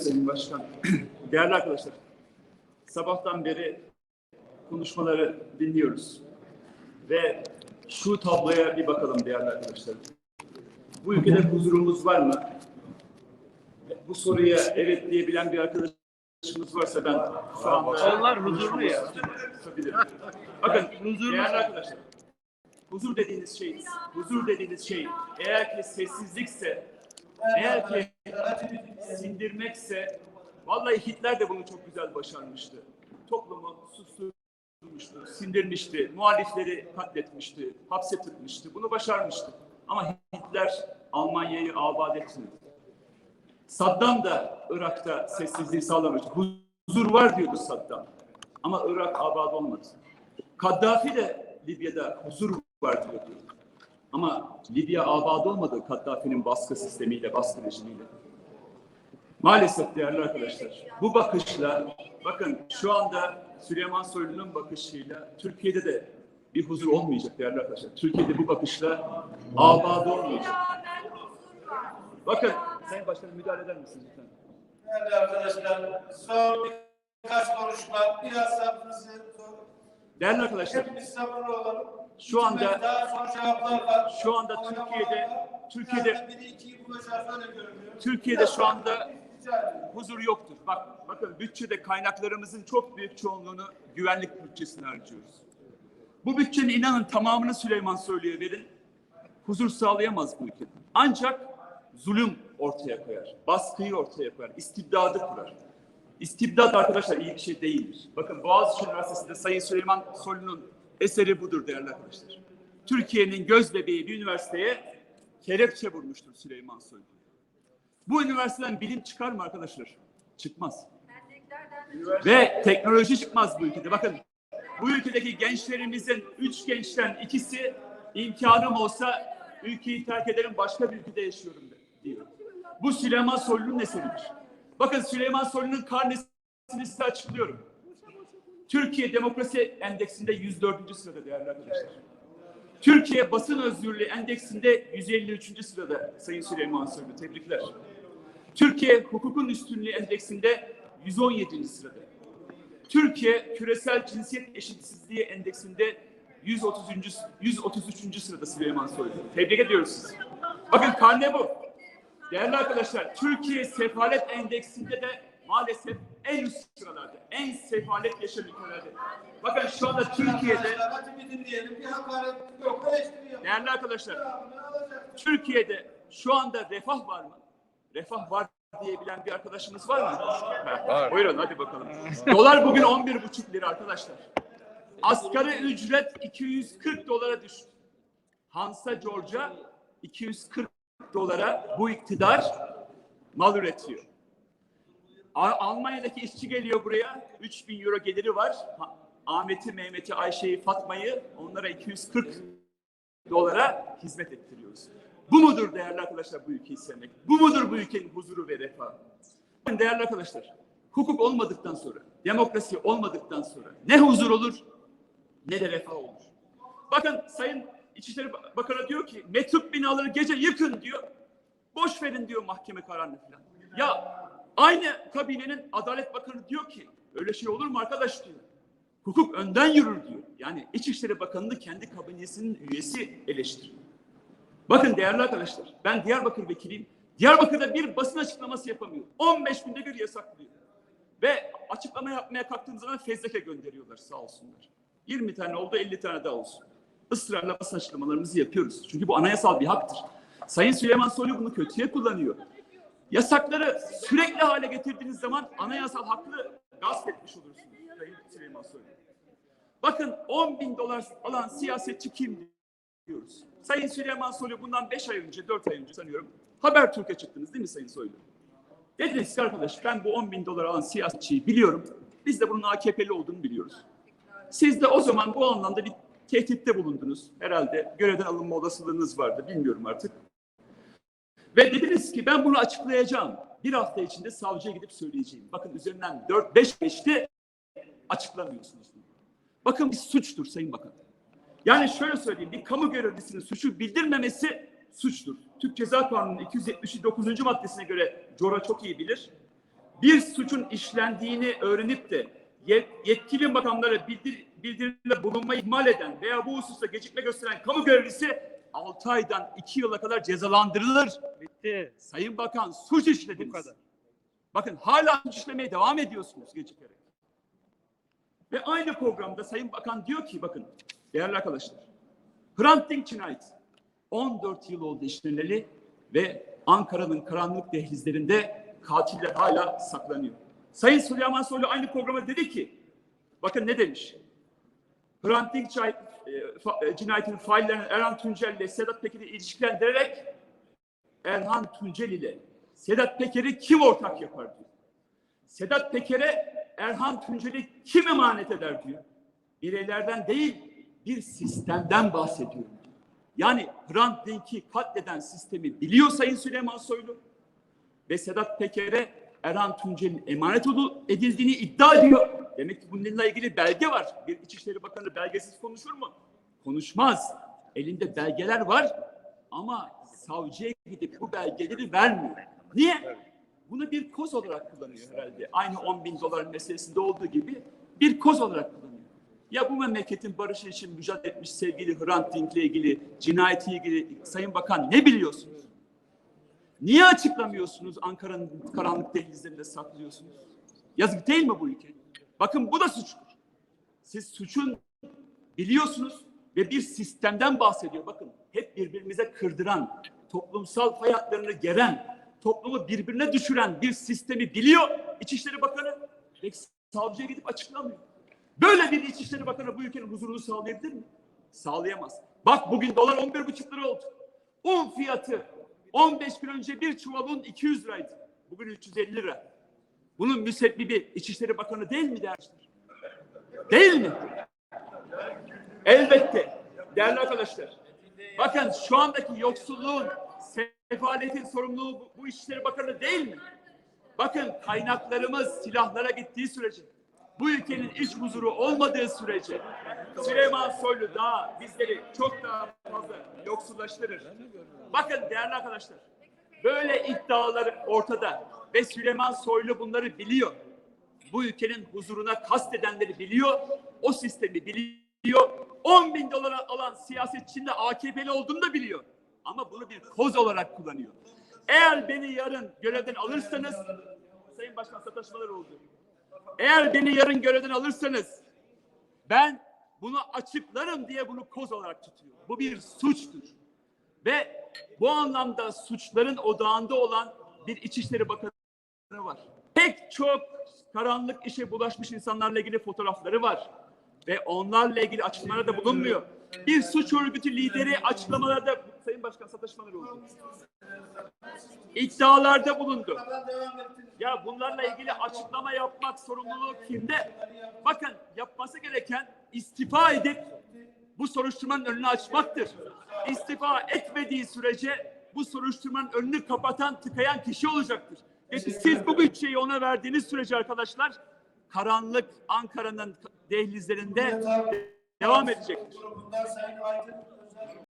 Sayın Başkan. Değerli arkadaşlar, sabahtan beri konuşmaları dinliyoruz. Ve şu tabloya bir bakalım değerli arkadaşlar. Bu ülkede huzurumuz var mı? Bu soruya evet diyebilen bir arkadaşımız varsa ben şu anda... Onlar huzurlu ya. Bakın değerli arkadaşlar, huzur dediğiniz şey, huzur dediğiniz şey eğer ki sessizlikse, eğer ki sindirmekse, vallahi Hitler de bunu çok güzel başarmıştı. Toplumu susturmuştu, sindirmişti, muhalifleri katletmişti, hapse tıkmıştı. Bunu başarmıştı. Ama Hitler Almanya'yı abat etmedi. Saddam da Irak'ta sessizliği sağlamıştı. Huzur var diyordu Saddam. Ama Irak abat olmadı. Kaddafi de Libya'da huzur var diyordu. Ama Libya abat olmadı Kaddafi'nin baskı sistemiyle, baskı rejimiyle. Maalesef değerli arkadaşlar, bu bakışla, bakın şu anda Süleyman Soylu'nun bakışıyla Türkiye'de de bir huzur olmayacak değerli arkadaşlar. Türkiye'de bu bakışla abat olmayacak. Bakın, Sayın Başkanım müdahale eder misiniz lütfen? Değerli arkadaşlar, son birkaç konuşma, biraz sabrınızı Değerli arkadaşlar, hepimiz sabırlı olalım. Şu anda- şu anda Türkiye'de-. Türkiye'de-. Türkiye'de şu anda huzur yoktur. Bak, bakın bütçede kaynaklarımızın çok büyük çoğunluğunu güvenlik bütçesine harcıyoruz. Bu bütçenin inanın tamamını Süleyman Soylu'ya verin. Huzur sağlayamaz bu ülke. Ancak zulüm ortaya koyar. Baskıyı ortaya koyar. istibdadı kurar. İstibdat arkadaşlar iyi bir şey değildir. Bakın Boğaziçi Üniversitesi'nde Sayın Süleyman Soylu'nun eseri budur değerli arkadaşlar. Türkiye'nin göz bebeği bir üniversiteye kelepçe vurmuştur Süleyman Soylu. Bu üniversiteden bilim çıkar mı arkadaşlar? Çıkmaz. Ve teknoloji çıkmaz bu ülkede. Bakın bu ülkedeki gençlerimizin üç gençten ikisi imkanım olsa ülkeyi terk ederim başka bir ülkede yaşıyorum de- diyor. Bu Süleyman Soylu'nun eseridir. Bakın Süleyman Soylu'nun karnesini size açıklıyorum. Türkiye Demokrasi Endeksinde 104. sırada değerli arkadaşlar. Türkiye Basın Özgürlüğü Endeksinde 153. sırada Sayın Süleyman Soylu. Tebrikler. Türkiye Hukukun Üstünlüğü Endeksinde 117. sırada. Türkiye Küresel Cinsiyet Eşitsizliği Endeksinde 130. 133. sırada Süleyman Soylu. Tebrik ediyoruz sizi. Bakın karne bu. Değerli arkadaşlar, Türkiye Sefalet Endeksinde de maalesef en üst sıralarda. En sefalet yaşayan ülkelerde. Bakın şu anda Türkiye'de, değerli arkadaşlar. Türkiye'de şu anda refah var mı? Refah var diyebilen bir arkadaşımız var mı? var. Buyurun hadi bakalım. Dolar bugün 11,5 lira arkadaşlar. Asgari ücret 240 dolara düştü. Hansa Georgia 240 dolara bu iktidar mal üretiyor. Almanya'daki işçi geliyor buraya. 3000 euro geliri var. Ahmet'i, Mehmet'i, Ayşe'yi, Fatma'yı onlara 240 dolara hizmet ettiriyoruz. Bu mudur değerli arkadaşlar bu ülkeyi sevmek? Bu mudur bu ülkenin huzuru ve refahı? Değerli arkadaşlar, hukuk olmadıktan sonra, demokrasi olmadıktan sonra ne huzur olur ne de refah olur. Bakın Sayın İçişleri Bakanı diyor ki metruk binaları gece yıkın diyor. Boş verin diyor mahkeme kararını falan. Ya aynı kabinenin Adalet Bakanı diyor ki öyle şey olur mu arkadaş diyor. Hukuk önden yürür diyor. Yani İçişleri Bakanı'nı kendi kabinesinin üyesi eleştiriyor. Bakın değerli arkadaşlar, ben Diyarbakır vekiliyim. Diyarbakır'da bir basın açıklaması yapamıyor. 15 günde bir yasaklıyor. Ve açıklama yapmaya kalktığım zaman fezleke gönderiyorlar sağ olsunlar. 20 tane oldu 50 tane daha olsun. Israrla basın açıklamalarımızı yapıyoruz. Çünkü bu anayasal bir haktır. Sayın Süleyman Soylu bunu kötüye kullanıyor. Yasakları sürekli hale getirdiğiniz zaman anayasal hakkı gasp etmiş olursunuz Sayın Süleyman Soylu. Bakın 10 bin dolar alan siyasetçi kim diyoruz. Sayın Süleyman Soylu bundan 5 ay önce, 4 ay önce sanıyorum Habertürk'e çıktınız değil mi Sayın Soylu? Dediniz ki arkadaş ben bu 10 bin dolar alan siyasetçiyi biliyorum. Biz de bunun AKP'li olduğunu biliyoruz. Siz de o zaman bu anlamda bir tehditte bulundunuz. Herhalde görevden alınma olasılığınız vardı. Bilmiyorum artık. Ve dediniz ki ben bunu açıklayacağım. Bir hafta içinde savcıya gidip söyleyeceğim. Bakın üzerinden 4-5 geçti açıklamıyorsunuz. Bakın bir suçtur Sayın Bakan. Yani şöyle söyleyeyim, bir kamu görevlisinin suçu bildirmemesi suçtur. Türk Ceza Kanunu'nun 279. maddesine göre Cora çok iyi bilir. bir suçun işlendiğini öğrenip de ye- yetkili makamlara bildir, bildirimde bulunmayı ihmal eden veya bu hususta gecikme gösteren kamu görevlisi 6 aydan 2 yıla kadar cezalandırılır. Bitti. Sayın Bakan suç işlediniz. Bu kadar. Bakın hala suç işlemeye devam ediyorsunuz gecikerek. Ve aynı programda Sayın Bakan diyor ki bakın değerli arkadaşlar Hrant Dink cinayeti 14 yıl oldu işleneli ve Ankara'nın karanlık dehlizlerinde katiller hala saklanıyor. Sayın Süleyman Soylu aynı programa dedi ki bakın ne demiş? Hrant Dink e, e, cinayetinin faillerini Erhan Tuncel ile Sedat Peker'i ilişkilendirerek Erhan Tuncel ile Sedat Peker'i kim ortak yapar diyor. Sedat Peker'e Erhan Tuncel'i kim emanet eder diyor. Bireylerden değil bir sistemden bahsediyor. Yani Hrant Dink'i katleden sistemi biliyor Sayın Süleyman Soylu ve Sedat Peker'e Erhan Tuncel'in emanet edildiğini iddia ediyor. Demek ki bununla ilgili belge var. Bir İçişleri Bakanı belgesiz konuşur mu? Konuşmaz. Elinde belgeler var ama savcıya gidip bu belgeleri vermiyor. Niye? Bunu bir koz olarak kullanıyor herhalde. Aynı 10 bin dolar meselesinde olduğu gibi bir koz olarak kullanıyor. Ya bu memleketin barışı için mücadele etmiş sevgili Hrant Dink'le ilgili, cinayetiyle ilgili Sayın Bakan ne biliyorsunuz? Niye açıklamıyorsunuz Ankara'nın karanlık dehlizlerinde saklıyorsunuz? Yazık değil mi bu ülke? Bakın bu da suçtur. Siz suçun biliyorsunuz ve bir sistemden bahsediyor. Bakın hep birbirimize kırdıran, toplumsal fay hatlarını geren, toplumu birbirine düşüren bir sistemi biliyor İçişleri Bakanı ve savcıya gidip açıklamıyor. Böyle bir İçişleri Bakanı bu ülkenin huzurunu sağlayabilir mi? Sağlayamaz. Bak bugün dolar 11,5 lira oldu. Un fiyatı 15 gün önce bir çuval un 200 liraydı. Bugün 350 lira. Bunun müsebbibi İçişleri Bakanı değil mi dersler? Değil mi? Elbette. Değerli arkadaşlar. Bakın şu andaki yoksulluğun, sefaletin sorumluluğu bu, bu İçişleri Bakanı değil mi? Bakın kaynaklarımız silahlara gittiği sürece, bu ülkenin iç huzuru olmadığı sürece Süleyman Soylu daha bizleri çok daha fazla yoksullaştırır. Bakın değerli arkadaşlar, böyle iddialar ortada ve Süleyman Soylu bunları biliyor. Bu ülkenin huzuruna kastedenleri biliyor, o sistemi biliyor. 10 bin dolar alan siyasetçinin de AKP'li olduğunu da biliyor. Ama bunu bir koz olarak kullanıyor. Eğer beni yarın görevden alırsanız, Sayın Başkan sataşmalar oldu. Eğer beni yarın görevden alırsanız, ben bunu açıklarım diye bunu koz olarak tutuyor. Bu bir suçtur. Ve bu anlamda suçların odağında olan bir İçişleri Bakanı var. Pek çok karanlık işe bulaşmış insanlarla ilgili fotoğrafları var. Ve onlarla ilgili açıklamalarda da bulunmuyor. Bir suç örgütü lideri açıklamalarda Sayın Başkan sataşmaları oldu. İddialarda bulundu. Ya bunlarla ilgili açıklama yapmak sorumluluğu kimde? Bakın yapması gereken istifa edip bu soruşturmanın önünü açmaktır. İstifa etmediği sürece bu soruşturmanın önünü kapatan, tıkayan kişi olacaktır. Ve siz bu bütçeyi ona verdiğiniz sürece arkadaşlar karanlık Ankara'nın dehlizlerinde devam edecektir.